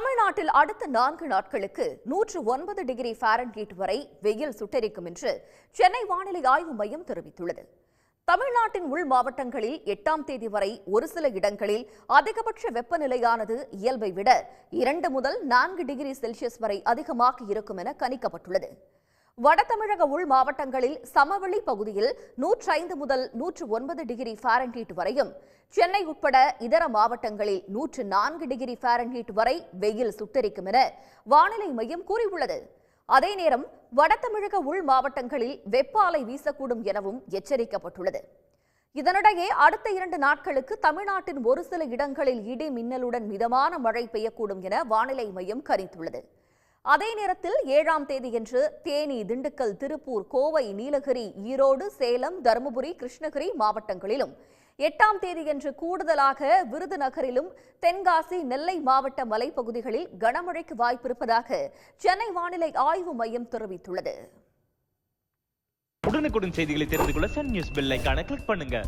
தமிழ்நாட்டில் அடுத்த நான்கு நாட்களுக்கு நூற்று ஒன்பது டிகிரி ஃபாரன்ஹீட் வரை வெயில் சுட்டெரிக்கும் என்று சென்னை வானிலை ஆய்வு மையம் தெரிவித்துள்ளது. தமிழ்நாட்டின் உள் மாவட்டங்களில் எட்டாம் தேதி வரை ஒரு சில இடங்களில் அதிகபட்ச வெப்பநிலையானது இயல்பை விட இரண்டு முதல் நான்கு டிகிரி செல்சியஸ் வரை அதிகமாக இருக்கும் என கணிக்கப்பட்டுள்ளது. வடதமிழக உள் மாவட்டங்களில் சமவெளி பகுதியில் நூற்றைந்து முதல் நூற்று ஒன்பது டிகிரி ஃபாரன்ஹீட் வரையும். சென்னை உட்பட இதர மாவட்டங்களில் நூற்று நான்கு டிகிரி ஃபாரன்ஹீட் வரை வெயில் சுத்தரிக்கும் என வானிலை மையம் கூறியுள்ளது. அதே நேரம் வடதமிழக உள் மாவட்டங்களில் வெப்ப அலை வீசக்கூடும் எனவும் எச்சரிக்கப்பட்டுள்ளது. இதனிடையே அடுத்த இரண்டு நாட்களுக்கு தமிழ்நாட்டின் ஒரு சில இடங்களில் இடி மின்னலுடன் மிதமான மழை பெய்யக்கூடும் என வானிலை மையம் கணித்துள்ளது அதே நேரத்தில் ஏழாம் தேதியன்று தேனி திண்டுக்கல் திருப்பூர் கோவை நீலகிரி ஈரோடு சேலம் தருமபுரி கிருஷ்ணகிரி மாவட்டங்களிலும். எட்டாம் தேதியன்று கூடுதலாக விருதுநகரிலும் தென்காசி நெல்லை மாவட்ட மலைப்பகுதிகளில் கனமழைக்கு வாய்ப்பிருப்பதாக சென்னை வானிலை ஆய்வு மையம் தெரிவித்துள்ளது. உடனுக்குடன் செய்திகளை தெரிந்து கொள்ள சன் நியூஸ் பெல் கிளிக் பண்ணுங்க.